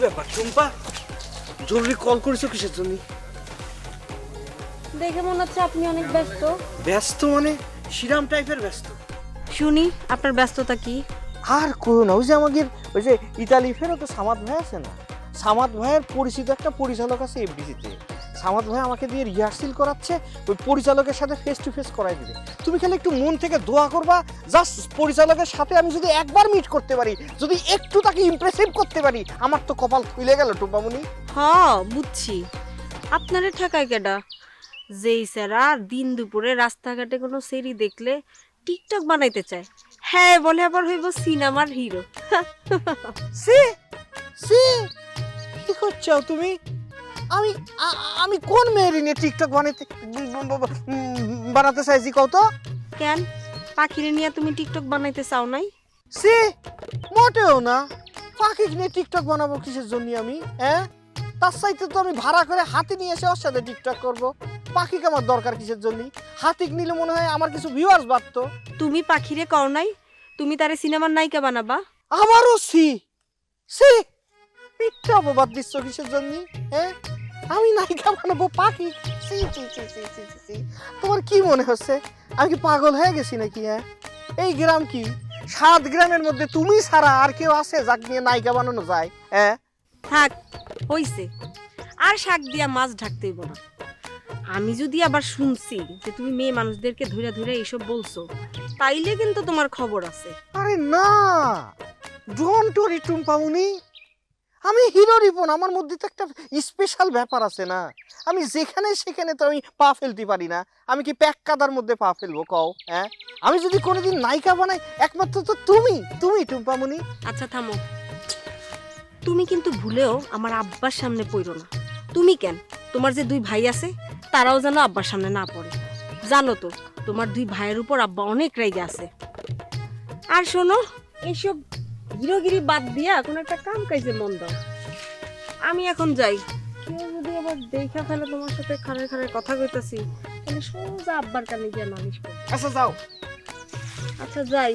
ব্যাপার টুম্পা? জরুরি কল করেছ কিসের জন্য? দেখে মনে হচ্ছে আপনি অনেক ব্যস্ত। ব্যস্ত মানে? শ্রীরাম টাইপের ব্যস্ত। শুনি আপনার ব্যস্ততা কি? আর করো না ওই যে আমাদের ওই যে ইতালি ফেরো তো সামাদ ভাই আছে না? সামাদ ভাইয়ের পরিচিত একটা পরিচালক আছে এফডিসিতে সামাদ ভাই আমাকে দিয়ে রিহার্সেল করাচ্ছে ওই পরিচালকের সাথে ফেস টু ফেস করাই দিবে। তুমি খালি একটু মন থেকে দোয়া করবা জাস্ট পরিচালকের সাথে আমি যদি একবার মিট করতে পারি যদি একটু তাকে ইমপ্রেসিভ করতে পারি আমার তো কপাল খুলে গেল টুম্পামুনি হ বুঝছি। আপনারে ঠেকায় কেডা? যেই স্যারা দিন দুপুরে রাস্তাঘাটে কোনো সেরি দেখলে টিকটক বানাইতে চায়। হ্যাঁ বলে আবার হইব সিনেমার হিরো। সি সি কি করছ তুমি? আমি আমি কোন মেয়ের নিয়ে টিকটক বানাতে বানাতে চাইছি কত কেন? পাখিরে নিয়ে তুমি টিকটক বানাইতে চাও নাই? সি মোটেও না। পাখি নিয়ে টিকটক বানাবো কিসের জন্য আমি হ্যাঁ? তার চাইতে তো আমি ভাড়া করে হাতি নিয়ে এসে ওর সাথে টিকটক করব। পাখিকে আমার দরকার কিসের জন্য? হাতিক নিলে মনে হয় আমার কিছু ভিউয়ার্স বাড়তো। তুমি পাখিরে কও নাই? তুমি তারে সিনেমার নায়িকা বানাবা? আমারও সি সি মিথ্যা অপবাদ দিচ্ছ কিসের জন্য হ্যাঁ? আমি নায়িকা বানাবো পাখি। সি সি সি সি সি সি তোমার কি মনে হচ্ছে? আমি কি পাগল হয়ে গেছি নাকি হ্যাঁ? এই গ্রাম কি? সাত গ্রামের মধ্যে তুমি ছাড়া আর কেউ আছে যাক নিয়ে নায়িকা বানানো যায় হ্যাঁ? থাক হইছে। আর শাক দিয়া মাছ ঢাকতে হইব না। আমি যদি আবার শুনছি যে তুমি মেয়ে মানুষদেরকে ধরে ধরে এইসব বলছো তাইলে কিন্তু তোমার খবর আছে। আরে না! ডোন্ট ওরি টুম্পামুনি আমি হিরো রিপন আমার মধ্যে তো একটা স্পেশাল ব্যাপার আছে না। আমি যেখানে সেখানে তো আমি পা ফেলতে পারি না। আমি কি প্যাক কাদার মধ্যে পা ফেলব, কও হ্যাঁ? আমি যদি কোনোদিন নায়িকা বানাই, একমাত্র তো তুমি তুমি টুম্পামুনি। আচ্ছা থামো। তুমি কিন্তু ভুলেও আমার আব্বার সামনে পড়ো না। তুমি কেন? তোমার যে দুই ভাই আছে, তারাও যেন আব্বার সামনে না পড়ে। জানো তো, তোমার দুই ভাইয়ের উপর আব্বা অনেক রেগে আছে। আর শোনো এইসব হিরোগিরি বাদ দিয়া কোনো একটা কাম কাইছে মন দাও। আমি এখন যাই। কেউ যদি আবার দেখা ফেলে তোমার সাথে খারে খারে কথা কইতাছি তাহলে সোজা আব্বার কানে গিয়ে নালিশ করো। আচ্ছা যাও। আচ্ছা যাই।